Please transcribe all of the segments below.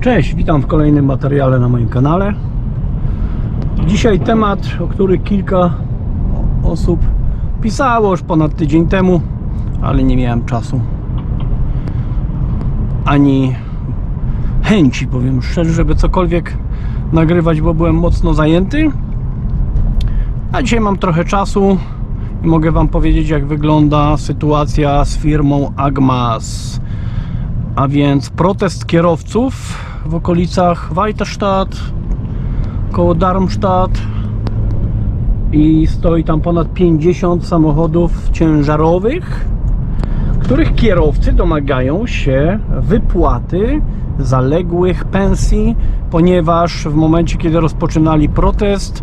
Cześć, witam w kolejnym materiale na moim kanale. Dzisiaj temat, o który kilka osób pisało już ponad tydzień temu, ale nie miałem czasu ani chęci, powiem szczerze, żeby cokolwiek nagrywać, bo byłem mocno zajęty. A dzisiaj mam trochę czasu i mogę Wam powiedzieć, jak wygląda sytuacja z firmą Agmas. A więc protest kierowców w okolicach Weiterstadt, koło Darmstadt i stoi tam ponad 50 samochodów ciężarowych, których kierowcy domagają się wypłaty zaległych pensji, ponieważ w momencie, kiedy rozpoczynali protest,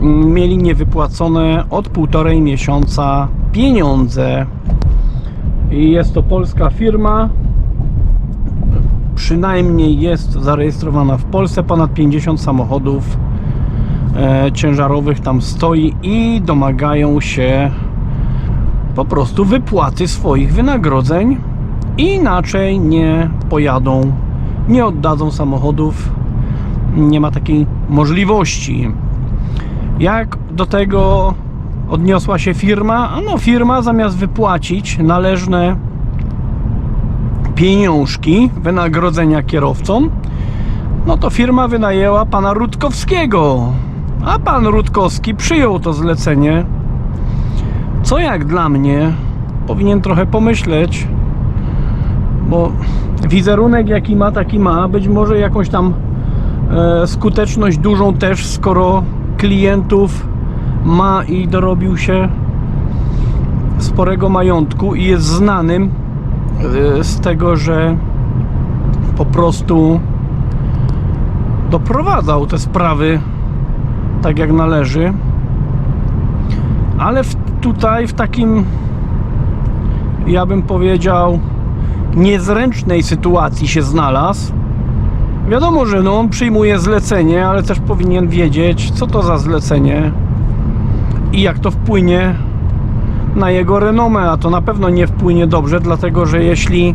mm, mieli niewypłacone od półtorej miesiąca pieniądze. I jest to polska firma, przynajmniej jest zarejestrowana w Polsce. Ponad 50 samochodów e, ciężarowych tam stoi i domagają się po prostu wypłaty swoich wynagrodzeń. Inaczej nie pojadą, nie oddadzą samochodów. Nie ma takiej możliwości. Jak do tego odniosła się firma? No, firma zamiast wypłacić należne pieniążki, wynagrodzenia kierowcom, no to firma wynajęła pana Rutkowskiego. A pan Rutkowski przyjął to zlecenie. Co jak dla mnie powinien trochę pomyśleć, bo wizerunek jaki ma, taki ma. Być może jakąś tam e, skuteczność dużą też, skoro klientów ma i dorobił się sporego majątku i jest znanym z tego, że po prostu doprowadzał te sprawy tak jak należy. Ale w, tutaj w takim ja bym powiedział niezręcznej sytuacji się znalazł. Wiadomo, że no, on przyjmuje zlecenie, ale też powinien wiedzieć, co to za zlecenie i jak to wpłynie na jego renomę, a to na pewno nie wpłynie dobrze, dlatego że jeśli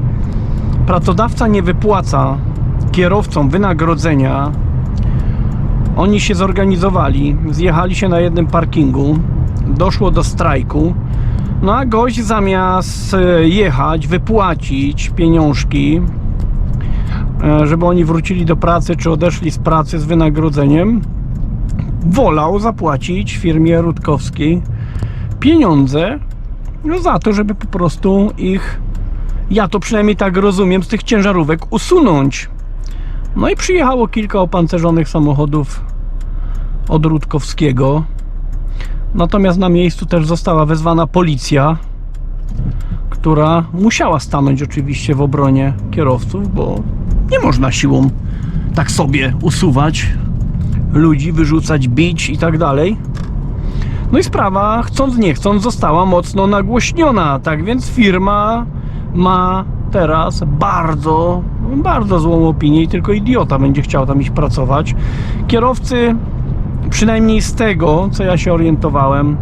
pracodawca nie wypłaca kierowcom wynagrodzenia, oni się zorganizowali, zjechali się na jednym parkingu, doszło do strajku, no a gość zamiast e, jechać, wypłacić pieniążki, e, żeby oni wrócili do pracy, czy odeszli z pracy z wynagrodzeniem, wolał zapłacić firmie Rutkowskiej pieniądze no za to, żeby po prostu ich, ja to przynajmniej tak rozumiem, z tych ciężarówek usunąć. No i przyjechało kilka opancerzonych samochodów od Rutkowskiego. Natomiast na miejscu też została wezwana policja, która musiała stanąć oczywiście w obronie kierowców, bo nie można siłą tak sobie usuwać ludzi, wyrzucać, bić i tak dalej. No i sprawa, chcąc nie chcąc, została mocno nagłośniona. Tak więc firma ma teraz bardzo, bardzo złą opinię i tylko idiota będzie chciał tam iść pracować. Kierowcy, przynajmniej z tego, co ja się orientowałem,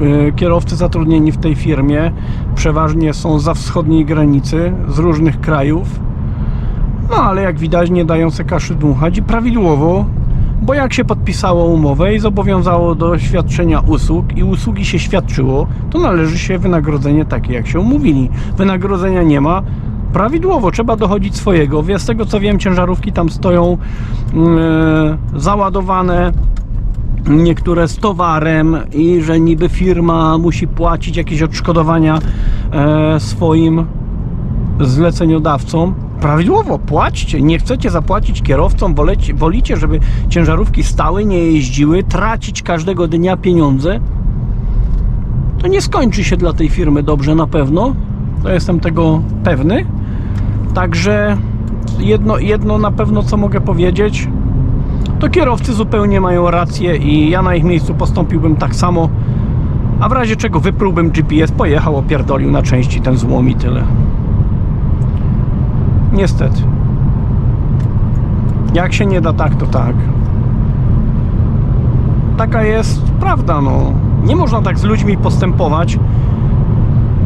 yy, kierowcy zatrudnieni w tej firmie przeważnie są za wschodniej granicy, z różnych krajów. No ale jak widać nie dają se kaszy dmuchać i prawidłowo bo jak się podpisało umowę i zobowiązało do świadczenia usług i usługi się świadczyło, to należy się wynagrodzenie takie, jak się umówili. Wynagrodzenia nie ma, prawidłowo trzeba dochodzić swojego. Z tego co wiem, ciężarówki tam stoją yy, załadowane niektóre z towarem i że niby firma musi płacić jakieś odszkodowania e, swoim zleceniodawcom. Prawidłowo, płaćcie. Nie chcecie zapłacić kierowcom, wolecie, wolicie, żeby ciężarówki stały, nie jeździły, tracić każdego dnia pieniądze. To nie skończy się dla tej firmy dobrze na pewno. To jestem tego pewny. Także jedno, jedno na pewno, co mogę powiedzieć, to kierowcy zupełnie mają rację i ja na ich miejscu postąpiłbym tak samo. A w razie czego wyprółbym GPS, pojechał, opierdolił na części ten złom i tyle. Niestety. Jak się nie da tak, to tak. Taka jest prawda, no. Nie można tak z ludźmi postępować,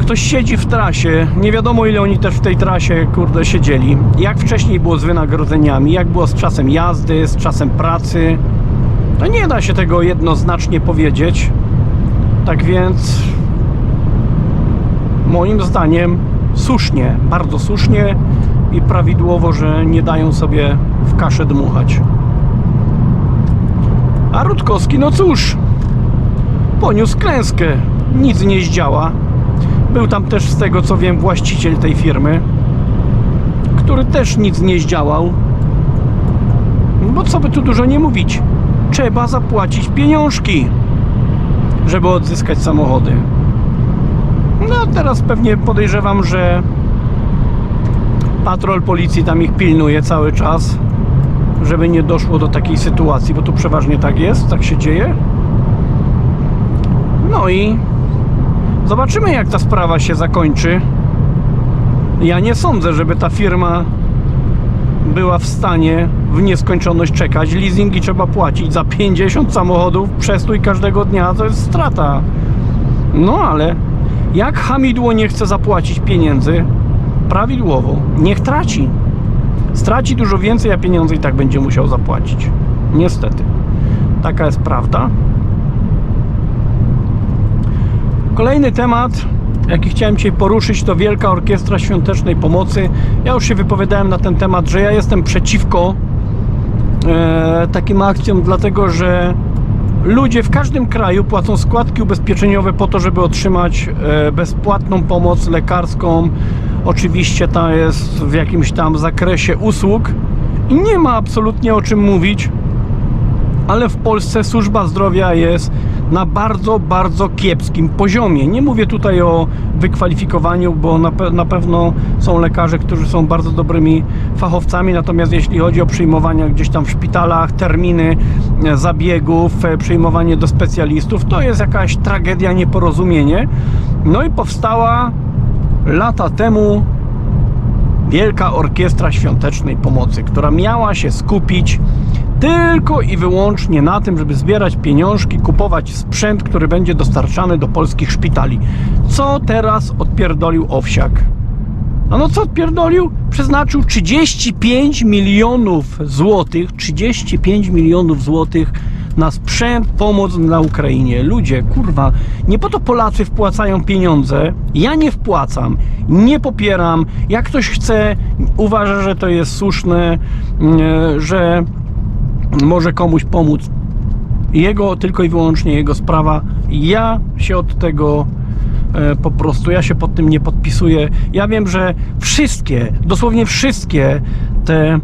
Ktoś siedzi w trasie, nie wiadomo ile oni też w tej trasie, kurde, siedzieli. Jak wcześniej było z wynagrodzeniami, jak było z czasem jazdy, z czasem pracy. No nie da się tego jednoznacznie powiedzieć. Tak więc moim zdaniem słusznie, bardzo słusznie i prawidłowo, że nie dają sobie w kaszę dmuchać. A Rutkowski, no cóż, poniósł klęskę. Nic nie zdziała. Był tam też, z tego co wiem, właściciel tej firmy, który też nic nie zdziałał. Bo co by tu dużo nie mówić, trzeba zapłacić pieniążki, żeby odzyskać samochody. No teraz pewnie podejrzewam, że patrol policji tam ich pilnuje cały czas, żeby nie doszło do takiej sytuacji, bo tu przeważnie tak jest, tak się dzieje. No i zobaczymy, jak ta sprawa się zakończy. Ja nie sądzę, żeby ta firma była w stanie w nieskończoność czekać. Leasingi trzeba płacić za 50 samochodów, przestój każdego dnia to jest strata. No ale jak hamidło nie chce zapłacić pieniędzy, prawidłowo, niech traci. Straci dużo więcej, a pieniądze i tak będzie musiał zapłacić. Niestety. Taka jest prawda. Kolejny temat, jaki chciałem dzisiaj poruszyć, to Wielka Orkiestra Świątecznej Pomocy. Ja już się wypowiadałem na ten temat, że ja jestem przeciwko e, takim akcjom, dlatego że ludzie w każdym kraju płacą składki ubezpieczeniowe po to, żeby otrzymać e, bezpłatną pomoc lekarską. Oczywiście ta jest w jakimś tam zakresie usług i nie ma absolutnie o czym mówić, ale w Polsce służba zdrowia jest na bardzo, bardzo kiepskim poziomie. Nie mówię tutaj o wykwalifikowaniu, bo na, pe- na pewno są lekarze, którzy są bardzo dobrymi fachowcami, natomiast jeśli chodzi o przyjmowania gdzieś tam w szpitalach, terminy e, zabiegów, e, przyjmowanie do specjalistów, to jest jakaś tragedia, nieporozumienie. No i powstała lata temu Wielka Orkiestra Świątecznej Pomocy, która miała się skupić tylko i wyłącznie na tym, żeby zbierać pieniążki, kupować sprzęt, który będzie dostarczany do polskich szpitali. Co teraz odpierdolił Owsiak? A no co odpierdolił? Przeznaczył 35 milionów złotych, 35 milionów złotych na sprzęt, pomoc na Ukrainie. Ludzie, kurwa, nie po to Polacy wpłacają pieniądze. Ja nie wpłacam, nie popieram. Jak ktoś chce, uważa, że to jest słuszne, mm, że może komuś pomóc. Jego, tylko i wyłącznie jego sprawa. Ja się od tego e, po prostu, ja się pod tym nie podpisuję. Ja wiem, że wszystkie, dosłownie wszystkie te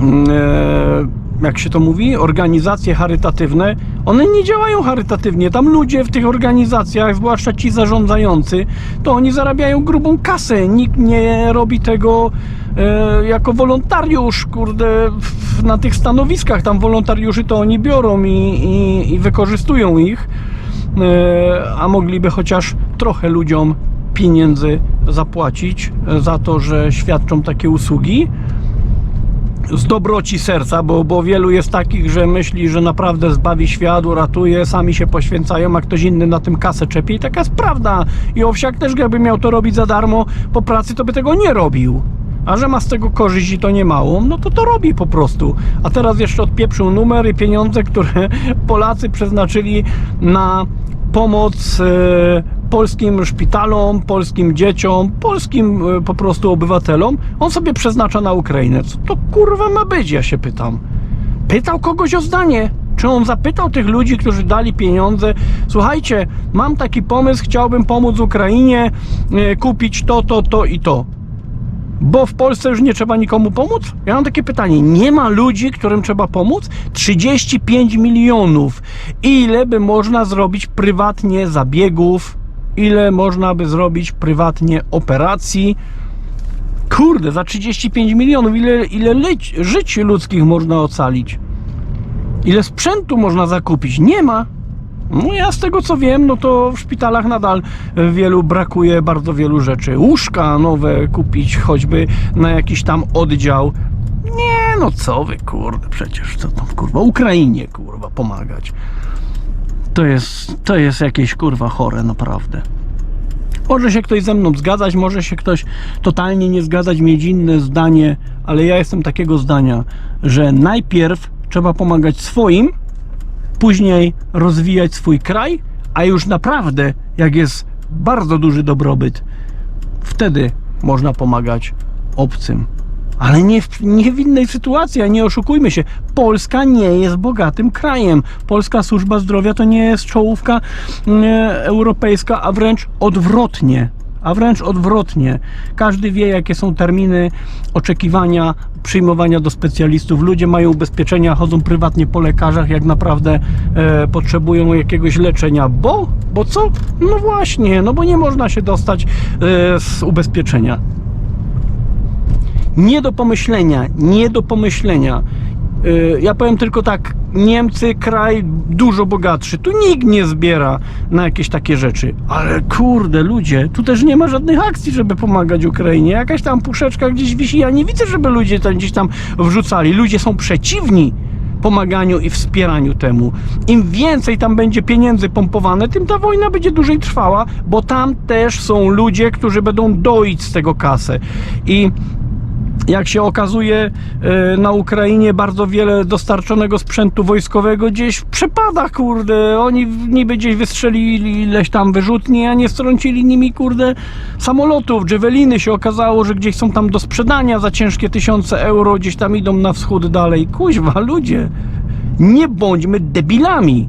mm, e, jak się to mówi, organizacje charytatywne, one nie działają charytatywnie. Tam ludzie w tych organizacjach, zwłaszcza ci zarządzający, to oni zarabiają grubą kasę. Nikt nie robi tego e, jako wolontariusz, kurde, w, na tych stanowiskach. Tam wolontariuszy to oni biorą i, i, i wykorzystują ich, e, a mogliby chociaż trochę ludziom pieniędzy zapłacić e, za to, że świadczą takie usługi z dobroci serca, bo, bo wielu jest takich, że myśli, że naprawdę zbawi świat, uratuje, sami się poświęcają, a ktoś inny na tym kasę czepie i taka jest prawda. I Owsiak też jakby miał to robić za darmo po pracy, to by tego nie robił. A że ma z tego korzyść i to nie małą, no to to robi po prostu. A teraz jeszcze odpieprzył numer i pieniądze, które Polacy przeznaczyli na pomoc e, polskim szpitalom, polskim dzieciom, polskim e, po prostu obywatelom, on sobie przeznacza na Ukrainę. Co to kurwa ma być, ja się pytam. Pytał kogoś o zdanie. Czy on zapytał tych ludzi, którzy dali pieniądze? Słuchajcie, mam taki pomysł, chciałbym pomóc Ukrainie, e, kupić to, to, to i to. Bo w Polsce już nie trzeba nikomu pomóc? Ja mam takie pytanie. Nie ma ludzi, którym trzeba pomóc? 35 milionów. Ile by można zrobić prywatnie zabiegów? Ile można by zrobić prywatnie operacji? Kurde, za 35 milionów ile, ile żyć ludzkich można ocalić? Ile sprzętu można zakupić? Nie ma. No ja z tego co wiem, no to w szpitalach nadal wielu brakuje bardzo wielu rzeczy. Łóżka nowe kupić, choćby na jakiś tam oddział. Nie, no co wy, kurde, przecież co tam, kurwa, Ukrainie, kurwa, pomagać. To jest, to jest jakieś, kurwa, chore, naprawdę. Może się ktoś ze mną zgadzać, może się ktoś totalnie nie zgadzać, mieć inne zdanie, ale ja jestem takiego zdania, że najpierw trzeba pomagać swoim, później rozwijać swój kraj, a już naprawdę, jak jest bardzo duży dobrobyt, wtedy można pomagać obcym. Ale nie w, nie w innej sytuacji, a nie oszukujmy się. Polska nie jest bogatym krajem. Polska służba zdrowia to nie jest czołówka e, europejska, a wręcz odwrotnie. A wręcz odwrotnie. Każdy wie, jakie są terminy oczekiwania przyjmowania do specjalistów. Ludzie mają ubezpieczenia, chodzą prywatnie po lekarzach, jak naprawdę e, potrzebują jakiegoś leczenia. Bo? Bo co? No właśnie, no bo nie można się dostać e, z ubezpieczenia nie do pomyślenia, nie do pomyślenia. Yy, Ja powiem tylko tak, Niemcy kraj dużo bogatszy, tu nikt nie zbiera na jakieś takie rzeczy, ale kurde ludzie, tu też nie ma żadnych akcji, żeby pomagać Ukrainie, jakaś tam puszeczka gdzieś wisi, ja nie widzę, żeby ludzie tam gdzieś tam wrzucali, ludzie są przeciwni pomaganiu i wspieraniu temu. Im więcej tam będzie pieniędzy pompowane, tym ta wojna będzie dłużej trwała, bo tam też są ludzie, którzy będą doić z tego kasę. I jak się okazuje, e, na Ukrainie bardzo wiele dostarczonego sprzętu wojskowego gdzieś przepada, kurde. Oni niby gdzieś wystrzelili ileś tam wyrzutni, a nie strącili nimi, kurde, samolotów. Javeliny się okazało, że gdzieś są tam do sprzedania za ciężkie tysiące euro, gdzieś tam idą na wschód dalej. Kuźwa, ludzie, nie bądźmy debilami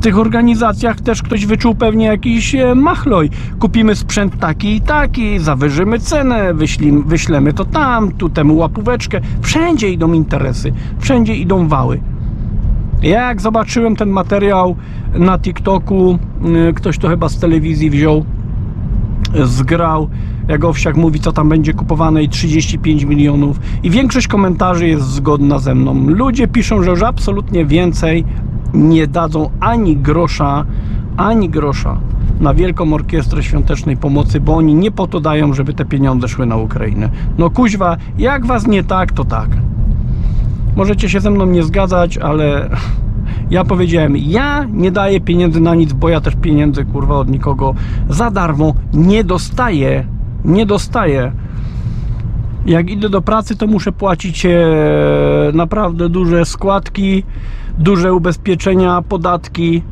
tych organizacjach też ktoś wyczuł pewnie jakiś e, machloj. Kupimy sprzęt taki i taki, zawyżymy cenę, wyślim, wyślemy to tam, tu temu łapóweczkę. Wszędzie idą interesy, wszędzie idą wały. Jak zobaczyłem ten materiał na TikToku, y, ktoś to chyba z telewizji wziął, zgrał, jak Owsiak mówi, co tam będzie kupowane i 35 milionów. I większość komentarzy jest zgodna ze mną. Ludzie piszą, że już absolutnie więcej nie dadzą ani grosza, ani grosza na Wielką Orkiestrę Świątecznej Pomocy, bo oni nie po to dają, żeby te pieniądze szły na Ukrainę. No kuźwa, jak was nie tak, to tak. Możecie się ze mną nie zgadzać, ale ja powiedziałem, ja nie daję pieniędzy na nic, bo ja też pieniędzy kurwa od nikogo za darmo nie dostaję. Nie dostaję. Jak idę do pracy, to muszę płacić e, naprawdę duże składki, duże ubezpieczenia, podatki.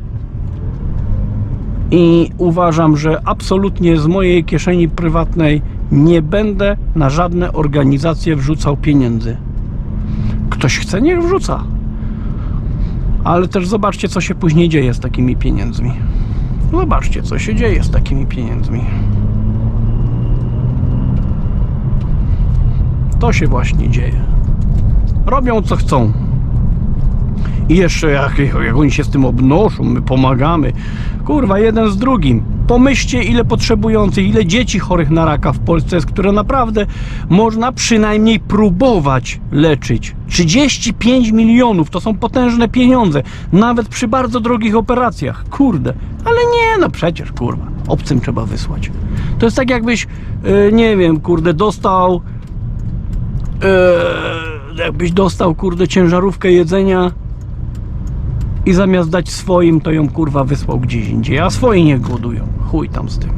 I uważam, że absolutnie z mojej kieszeni prywatnej nie będę na żadne organizacje wrzucał pieniędzy. Ktoś chce, niech wrzuca. Ale też zobaczcie, co się później dzieje z takimi pieniędzmi. Zobaczcie, co się dzieje z takimi pieniędzmi. To się właśnie dzieje. Robią co chcą. I jeszcze jak, jak oni się z tym obnoszą, my pomagamy. Kurwa, jeden z drugim. Pomyślcie, ile potrzebujących, ile dzieci chorych na raka w Polsce jest, które naprawdę można przynajmniej próbować leczyć. 35 milionów to są potężne pieniądze, nawet przy bardzo drogich operacjach. Kurde, ale nie, no przecież, kurwa, obcym trzeba wysłać. To jest tak, jakbyś, yy, nie wiem, kurde, dostał. Yy, jakbyś dostał, kurde, ciężarówkę jedzenia i zamiast dać swoim, to ją kurwa wysłał gdzieś indziej, a swoi nie głodują. Chuj tam z tym.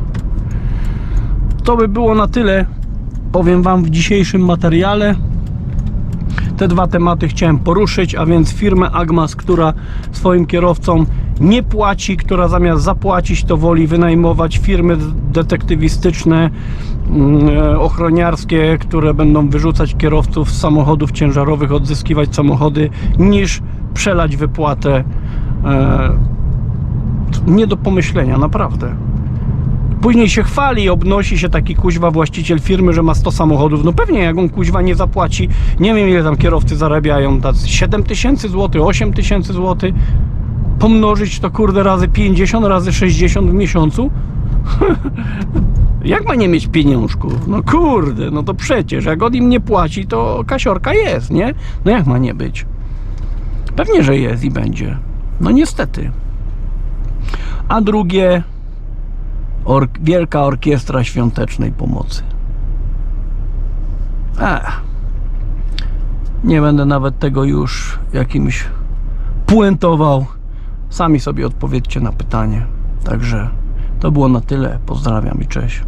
To by było na tyle. Powiem Wam w dzisiejszym materiale. Te dwa tematy chciałem poruszyć, a więc firmę Agmas, która swoim kierowcom nie płaci, która zamiast zapłacić, to woli wynajmować firmy detektywistyczne, mm, e, ochroniarskie, które będą wyrzucać kierowców z samochodów ciężarowych, odzyskiwać samochody, niż przelać wypłatę. E, nie do pomyślenia, naprawdę. Później się chwali, obnosi się taki kuźwa właściciel firmy, że ma 100 samochodów. No pewnie, jak on kuźwa nie zapłaci, nie wiem ile tam kierowcy zarabiają, tacy 7 tysięcy złotych, 8 tysięcy złotych, pomnożyć to kurde razy 50, razy 60 w miesiącu. jak ma nie mieć pieniążków? No kurde, no to przecież, jak on im nie płaci, to kasiorka jest, nie? No jak ma nie być? Pewnie, że jest i będzie. No niestety. A drugie, Or Wielka Orkiestra Świątecznej Pomocy. Ech. Nie będę nawet tego już jakimś puentował. Sami sobie odpowiedzcie na pytanie. Także To było na tyle. Pozdrawiam i cześć.